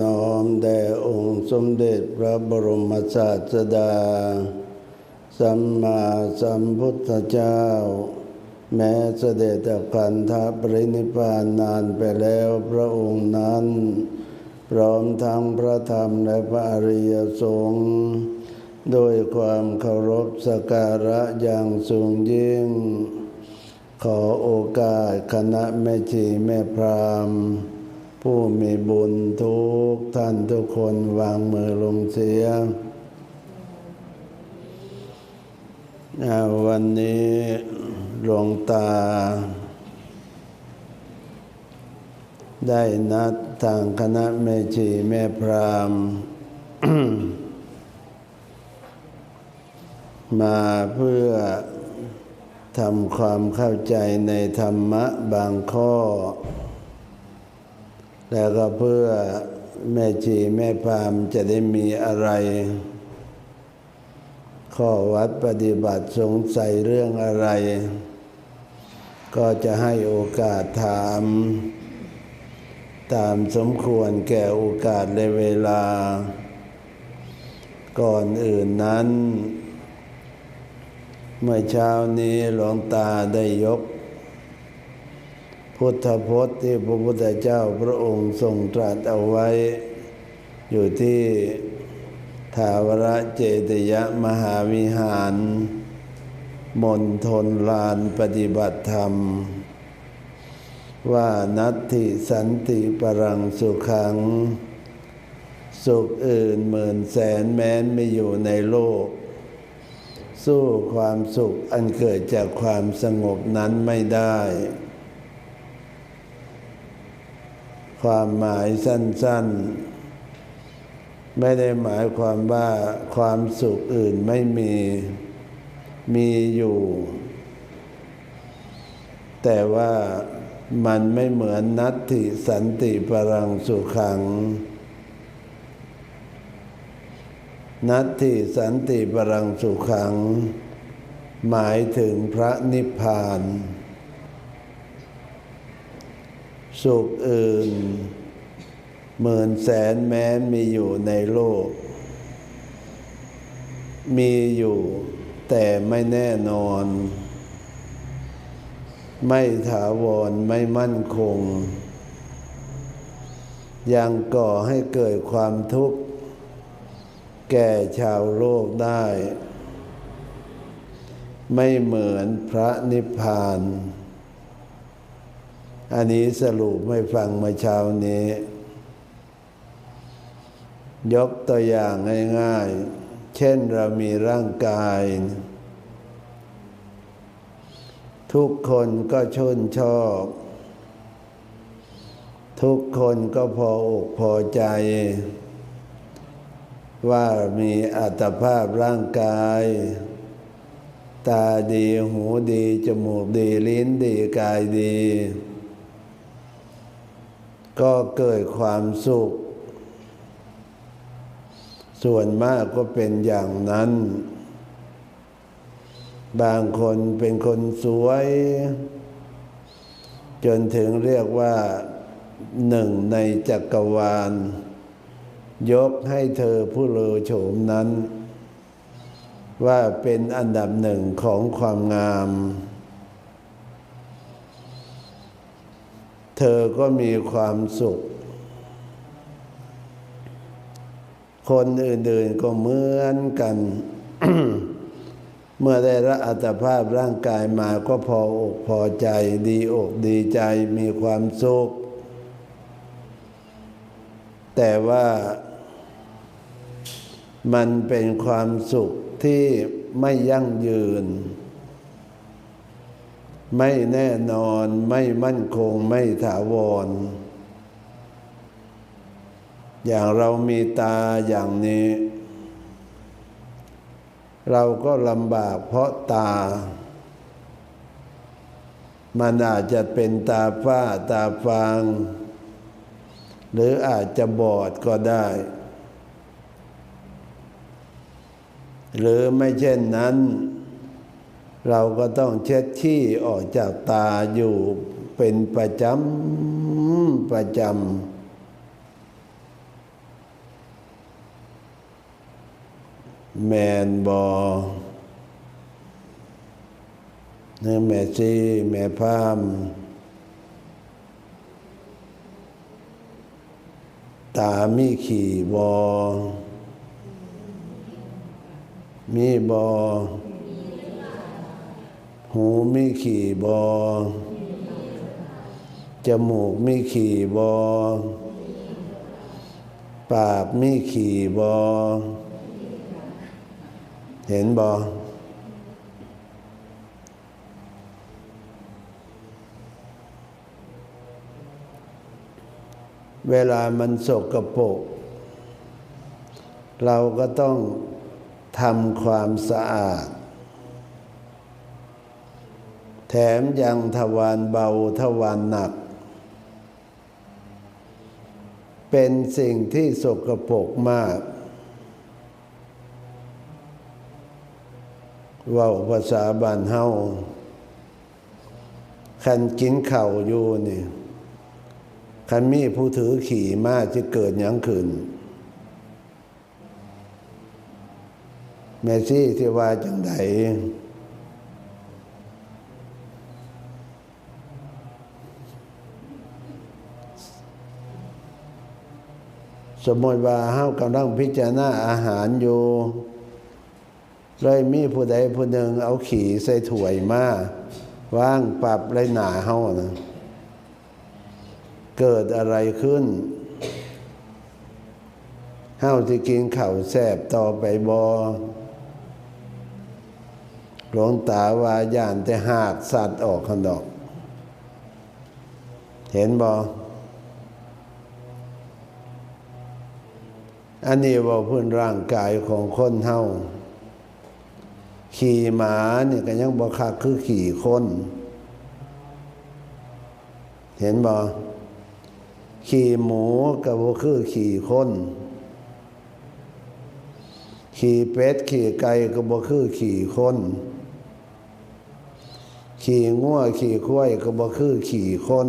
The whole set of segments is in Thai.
น้อมแด่องค์สมเด็จพระบรมศาสดา สัมมาสัมพุทธเจ้า แม้เสด็จจากพันธปรินิพานนานไปแล้วพระองค์นั้น พร้อมทั้งพระธรรมและพระอริยสงฆ์โดยความเคารพสการะอย่างสูงยิ่ง ขอโอกาสคณะแม่ชีแม่พราหมณ์ ผู้มีบุญทุกท่านทุกคนวางมือลงเสีย วันนี้หลวงตา ได้นัดทางคณะแม่ชีแม่พรามมาเพื่อทำความเข้าใจในธรรมะบางข้อ แล้วก็เพื่อแม่ชีแม่พามจะได้มีอะไร ข้อวัดปฏิบัติสงสัยเรื่องอะไร ก็จะให้โอกาสถาม ตามสมควรแก่โอกาสและเวลา ก่อนอื่นนั้น เมื่อเช้านี้หลวงตาได้ยก พุทธพจน์ที่พระพุทธเจ้าพระองค์ทรงตรัสเอาไว้ อยู่ที่ทาวรเจตยมหาวิหารมณฑลลานปฏิบัติธรรม ว่านัตถิสันติปรังสุขัง สุขอื่นหมื่นแสนแม้นไม่อยู่ในโลก สู้ความสุขอันเกิดจากความสงบนั้นไม่ได้ ความหมายสั้น ๆ ไม่ได้หมายความว่าความสุขอื่นไม่มี มีอยู่ แต่ว่ามันไม่เหมือนนัตติสันติปรังสุขัง นัตติสันติปรังสุขัง หมายถึงพระนิพพาน สุขอื่น หมื่นแสนแม้นมีอยู่ในโลก มีอยู่แต่ไม่แน่นอน ไม่ถาวรไม่มั่นคง ยังก่อให้เกิดความทุกข์ แก่ชาวโลกได้ ไม่เหมือนพระนิพพาน อันนี้สรุปไม่ฟังเมื่อเช้านี้ ยกตัวอย่างง่ายๆ เช่นเรามีร่างกาย ทุกคนก็ชื่นชอบ ทุกคนก็พออกพอใจ ว่ามีอัตภาพร่างกายตาดี หูดี จมูกดี ลิ้นดี กายดี ก็เกิดความสุข ส่วนมากก็เป็นอย่างนั้น บางคนเป็นคนสวย จนถึงเรียกว่าหนึ่งในจักรวาล ยกให้เธอผู้เลอโฉมนั้น ว่าเป็นอันดับหนึ่งของความงาม ธอก็มีความสุข คนอื่นๆก็เหมือนกัน เมื่อได้รับอัตภาพร่างกายมาก็พออกพอใจ ดีอกดีใจมีความสุข แต่ว่ามันเป็นความสุขที่ไม่ยั่งยืน ไม่แน่นอนไม่มั่นคงไม่ถาวร อย่างเรามีตาอย่างนี้ เราก็ลำบากเพราะตา มันอาจจะเป็นตาฝ้าตาฟาง หรืออาจจะบอดก็ได้ หรือไม่เช่นนั้น เราก็ต้องเช็ดขี้ออกจากตาอยู่เป็นประจำประจำแมนบอแม่ซีแม่พามตามีขี่บอมีบอ หูมีขี่บอจมูกมีขี่บอปากมีขี่บอเห็นบอเวลามันสกปรกเราก็ต้องทำความสะอาด แถมยังทวารเบาทวารหนัก เป็นสิ่งที่สกปรกมากว่าภาษาบ้านเฮาคันกินเข่าอยู่นี่คันมีผู้ถือขี่มาจะเกิดยังขึ้นแม่ซี่ที่ว่าจังได สมมติว่าเฮากำลังพิจารณาอาหารอยู่เลยมีผู้ใดผู้หนึ่งเอาขี่ใส่ถ้วยมาว่างปรับไรหนาเฮานะเกิดอะไรขึ้นเฮาที่กินข้าแซบต่อไปบอหลวงตาว่าย่านแต่หากสัตว์ออกขันดอก เห็นบอ อันนี้ว่าพื้นร่างกายของคนเฮาขี่หมาเนี่ยก็ยังบ่คักคือขี่คน เห็นบ่ขี่หมูกับบ่คือขี่คนขี่เป็ดขี่ไก่ก็บ่คือขี่คนขี่งัวขี่ควายก็บ่คือขี่คน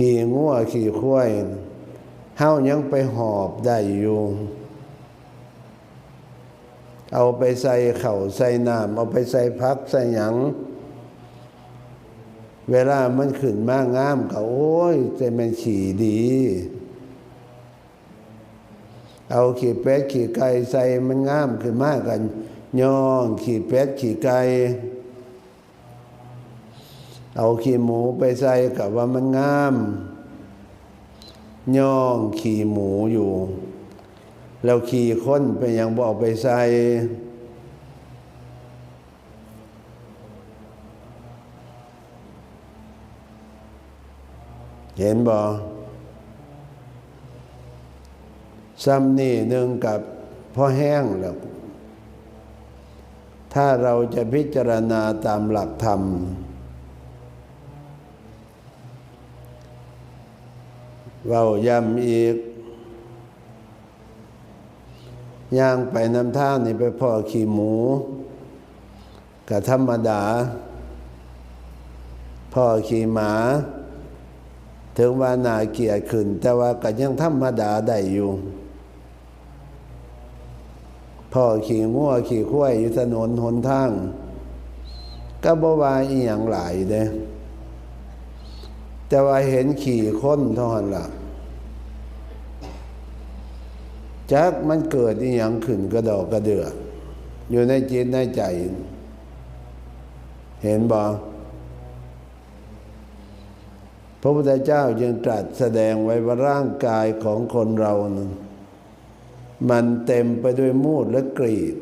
ขี่งัวขี่ควายเฮายังไปหอบได้อยู่เอาไปใส่เข่าใส่น้ำเอาไปใส่พักใส่หยัง เวลามันขึ้นมากงามก็โอ้ยจะมันขี่ดี เอาขี่เป็ดขี่ไก่ใส่มันงามขึ้นมากกันย่องขี่เป็ดขี่ไก่ เอาขี่หมูไปใส่กับว่ามันงาม ย่องขี่หมูอยู่ แล้วขี่ค้นไปยังบอกไปใส่เห็นบ่ซ้ำนี่หนึ่งกับพ่อแห้งแล้ว ถ้าเราจะพิจารณาตามหลักธรรม เว้าย้ำอีกย่างไปน้ำท่านี่ไปพ่อขี่หมูกับธรรมดา พ่อขี่หมา ถึงว่านาเกียรขึ้น แต่ว่าก็ยังธรรมดาได้อยู่พ่อขี่งัวขี่ข้วยอยู่ถนนหนทาง ก็บ่ว่าอีหยังหลายเด้ แต่ว่าเห็นขี่ค้นเท่านั้นล่ะจักมันเกิดอีหยังขึ้นกระดอกกระเดืออยู่ในจิตในใจ เห็นบ่พระพุทธเจ้ายังตรัสแสดงไว้ว่าร่างกายของคนเรานั้นมันเต็มไปด้วยมูดและกรีด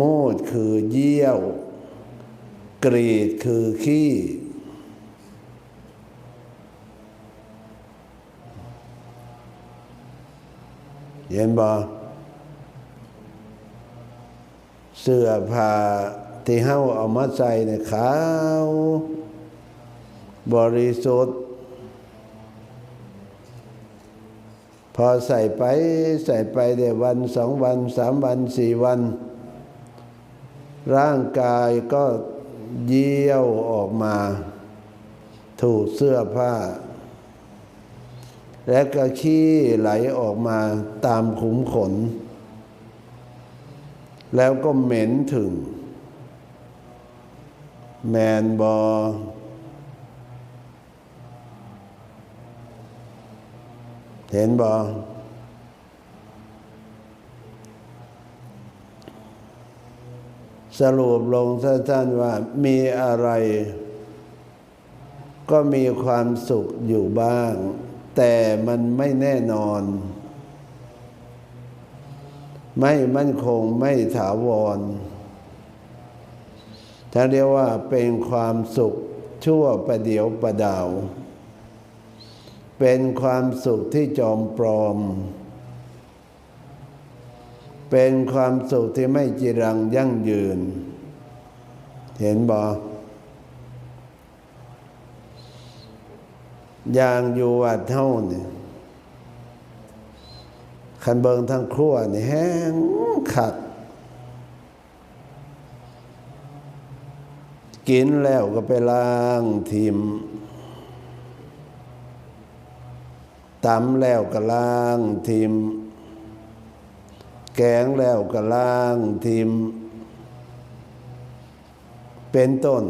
มูดคือเยี่ยว กรีดคือขี้เห็นบ่เสื้อผ้าที่เฮาเอามาใส่ในขาว บริสุทธิ์ พอใส่ไปใส่ไปได้วันสองวันสามวันสี่วัน ร่างกายก็ เยี่ยวออกมา ถูกเสื้อผ้า และก็ขี้ไหลออกมาตามขุมขน แล้วก็เหม็นถึง แมนบอเห็นบอ สรุปลงสั้นๆว่ามีอะไร ก็มีความสุขอยู่บ้าง แต่มันไม่แน่นอน ไม่มั่นคงไม่ถาวรถ้านเรียกว่าเป็นความสุขชั่วประเดียวประดาว เป็นความสุขที่จอมปลอม เป็นความสุขที่ไม่จีรังยั่งยืน เห็นบออย่างอยู่วัดเท่านี่คันเบิงทั้งครัวนี่แห้งขัด กินแล้วก็ไปล้างทิมตำแล้วก็ล้างทิม แกงแล้วก็ล้างทิม เป็นต้น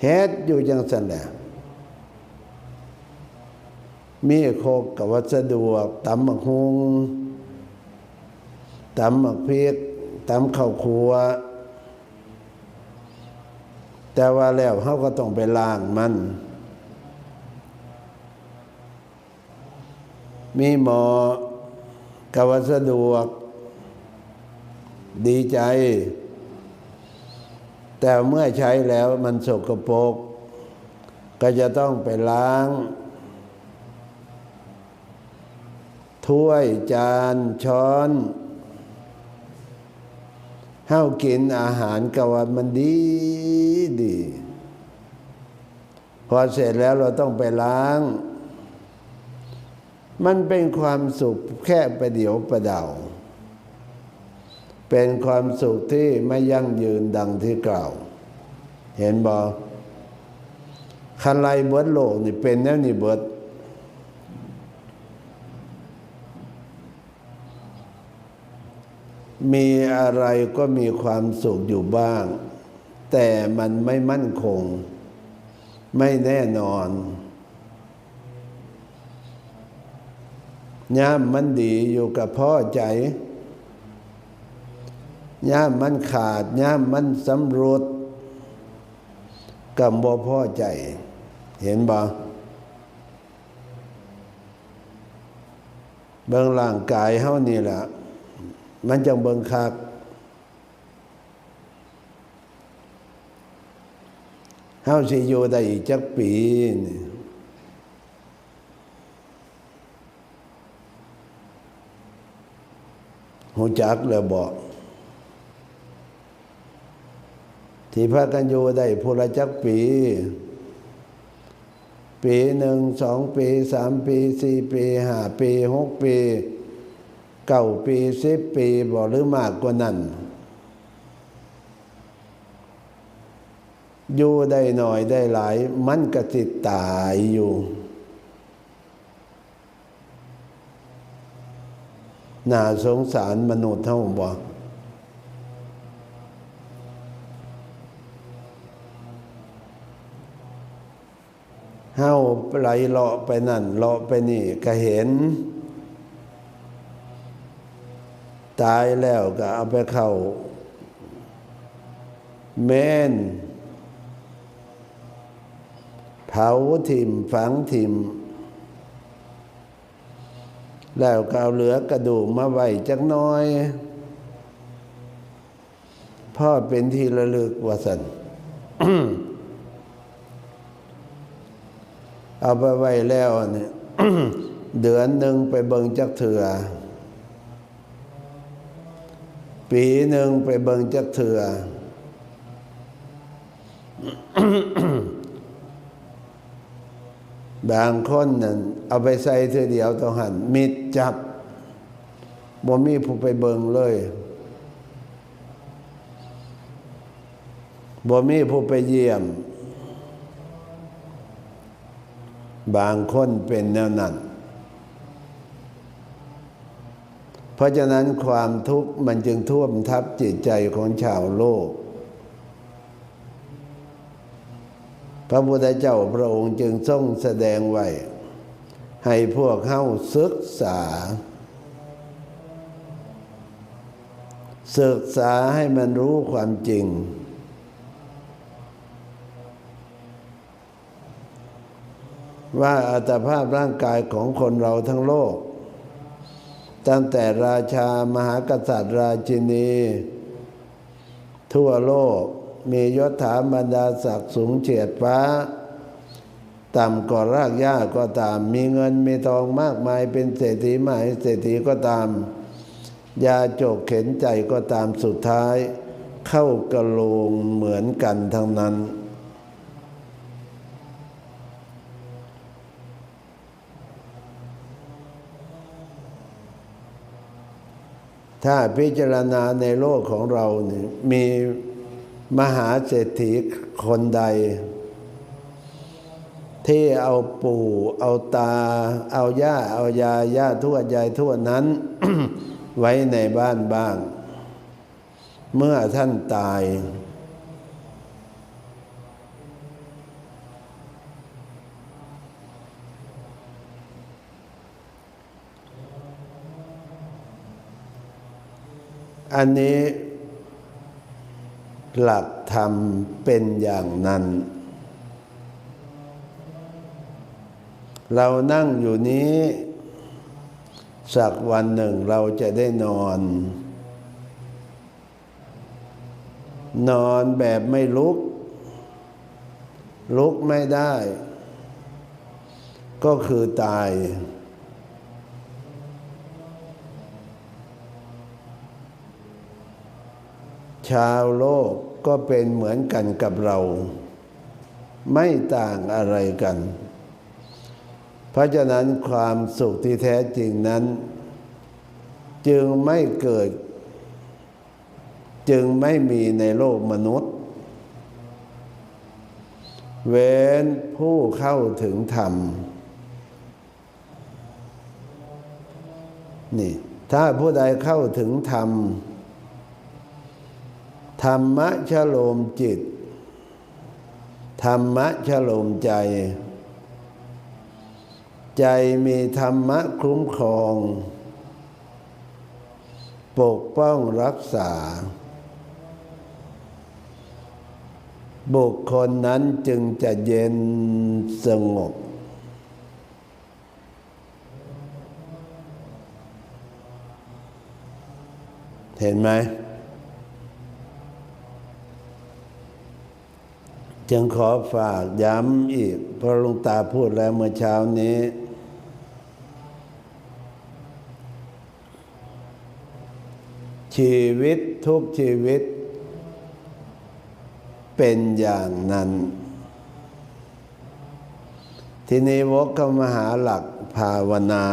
เฮ็ดอยู่จังสันแหละมีโคกกับวัสดวกตำหมักฮุงตำหมักพริกตำข้าวครัว แต่ว่าแล้วเขาก็ต้องไปล้างมัน มีหมอกวัสะดวก ดีใจ แต่เมื่อใช้แล้วมันสกปรกก็จะต้องไปล้าง ถ้วยจานช้อนเฮ้ากินอาหารกว่ามันดีดี พอเสร็จแล้วเราต้องไปล้าง มันเป็นความสุขแค่ประเดี๋ยวประเดา เป็นความสุขที่ไม่ยั่งยืนดังที่กล่าว เห็นบอกคันไลเบิดโลกนี่เป็นแนวนี่เบิดมีอะไรก็มีความสุขอยู่บ้าง แต่มันไม่มั่นคง ไม่แน่นอน ย่ามมันดีอยู่กับพ่อใจย่ามมันขาดย่ามมันสำรุดกับบ่พ่อใจ เห็นบ่เบิ่งร่างกายเฮานี่แหละมันจังเบิ่งคักเฮาสิอยู่ได้อีกจักปีนี่ หูจักแล้วบอกที่พระกันอยู่ได้พลจักปี ปีหนึ่งสองปีสามปีสี่ปีห้าปีหกปีเก้าปีสิบปีบอกหรือมากกว่านั้น อยู่ได้หน่อยได้หลาย มันก็ติดตายอยู่ น่าสงสารมนุษย์เท่าบอกเฮาไหลเลาะไปนั่นเลาะไปนี่ก็เห็น ตายแล้วก็เอาไปเข้าเมนเผาทิมฝังทิม แล้วก็เอาเหลือกระดูกมาไว้จักน้อยพ่อเป็นที่ระลึกว่าสันเอาไปไว้แล้วเนี่ยเดือนหนึ่งไปเบิงจักเถือปีหนึ่งไปเบิงจักเถือ บางคนนั่นเอาไปใส่เธอเดียวต้องหันมิดจับบ่มีผู้ไปเบิงเลยบ่มีผู้ไปเยี่ยม บางคนเป็นแนวนั้น เพราะฉะนั้นความทุกข์มันจึงท่วมทับจิตใจของชาวโลก พระพุทธเจ้าพระองค์จึงทรงแสดงไว้ ให้พวกเข้าศึกษา ศึกษาให้มันรู้ความจริง ว่าอัตภาพร่างกายของคนเราทั้งโลก ตั้งแต่ราชามหากษัตริย์ราชินี ทั่วโลก มียศถาบรรดาศักดิ์สูงเฉียดฟ้า ต่ำกว่ารากหญ้าก็ตาม มีเงินมีทองมากมายเป็นเศรษฐีมหาเศรษฐีก็ตาม ยาจกเข็นใจก็ตามสุดท้าย เข้ากระโลงเหมือนกันทั้งนั้นถ้าพิจารณาในโลกของเราเนี่ยมี มหาเศรษฐีคนใด ที่เอาปู่เอาตา เอาย่า เอายาย่าทวดยายทวดนั้น ไว้ในบ้านบ้าง เมื่อท่านตาย อันนี้ หลักธรรมเป็นอย่างนั้น เรานั่งอยู่นี้ สักวันหนึ่งเราจะได้นอน นอนแบบไม่ลุก ลุกไม่ได้ ก็คือตาย ชาวโลกก็เป็นเหมือนกันกับเรา ไม่ต่างอะไรกัน เพราะฉะนั้นความสุขที่แท้จริงนั้น จึงไม่เกิด จึงไม่มีในโลกมนุษย์ เว้นผู้เข้าถึงธรรม นี่ ถ้าผู้ใดเข้าถึงธรรม ธรรมะชโลมจิต ธรรมะชโลมใจ ใจมีธรรมะคุ้มครอง ปกป้องรักษา บุคคลนั้นจึงจะเย็นสงบเห็นไหม จึงขอฝากย้ำอีก เพราะลุงตาพูดแล้วเมื่อเช้านี้ ชีวิตทุกชีวิต เป็นอย่างนั้น ทีนี้วกเข้ามาหาหลักภาวนา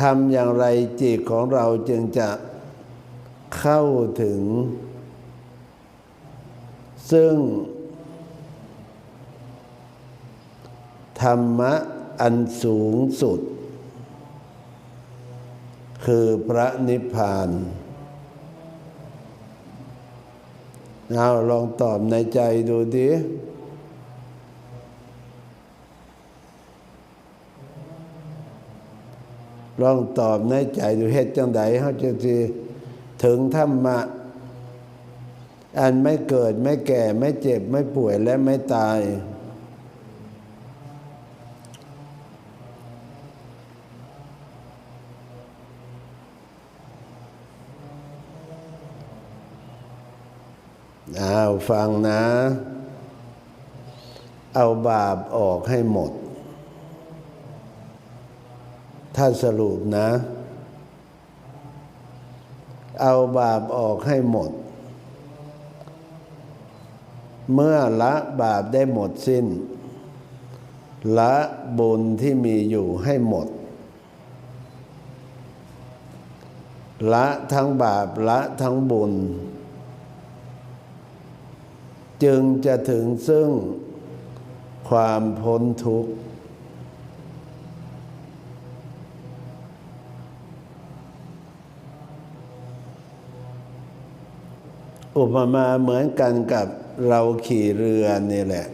ทำอย่างไรจิตของเราจึงจะเข้าถึง ซึ่ง ธรรมะอันสูงสุด คือพระนิพพานเอาลองตอบในใจดูดิลองตอบในใจดูเหตุจังใดเขาจะถึงธรรมะ อันไม่เกิดไม่แก่ไม่เจ็บไม่ป่วยและไม่ตาย อ้าวฟังนะ เอาบาปออกให้หมด ถ้าสรุปนะ เอาบาปออกให้หมด เมื่อละบาปได้หมดสิ้น ละบุญที่มีอยู่ให้หมด ละทั้งบาปละทั้งบุญ จึงจะถึงซึ่งความพ้นทุกข์อุปมาเหมือนกันกับ เราขี่เรือนี่แหละ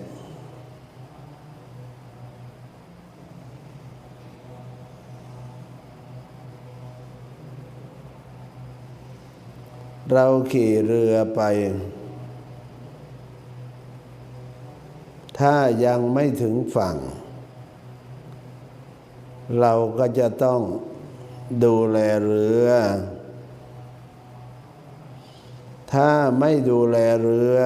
เราขี่เรือไป ถ้ายังไม่ถึงฝั่ง เราก็จะต้องดูแลเรือ ถ้าไม่ดูแลเรือ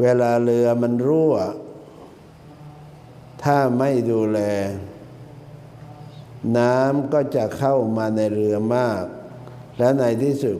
เวลาเรือมันรั่ว ถ้าไม่ดูแล น้ำก็จะเข้ามาในเรือมาก และในที่สุด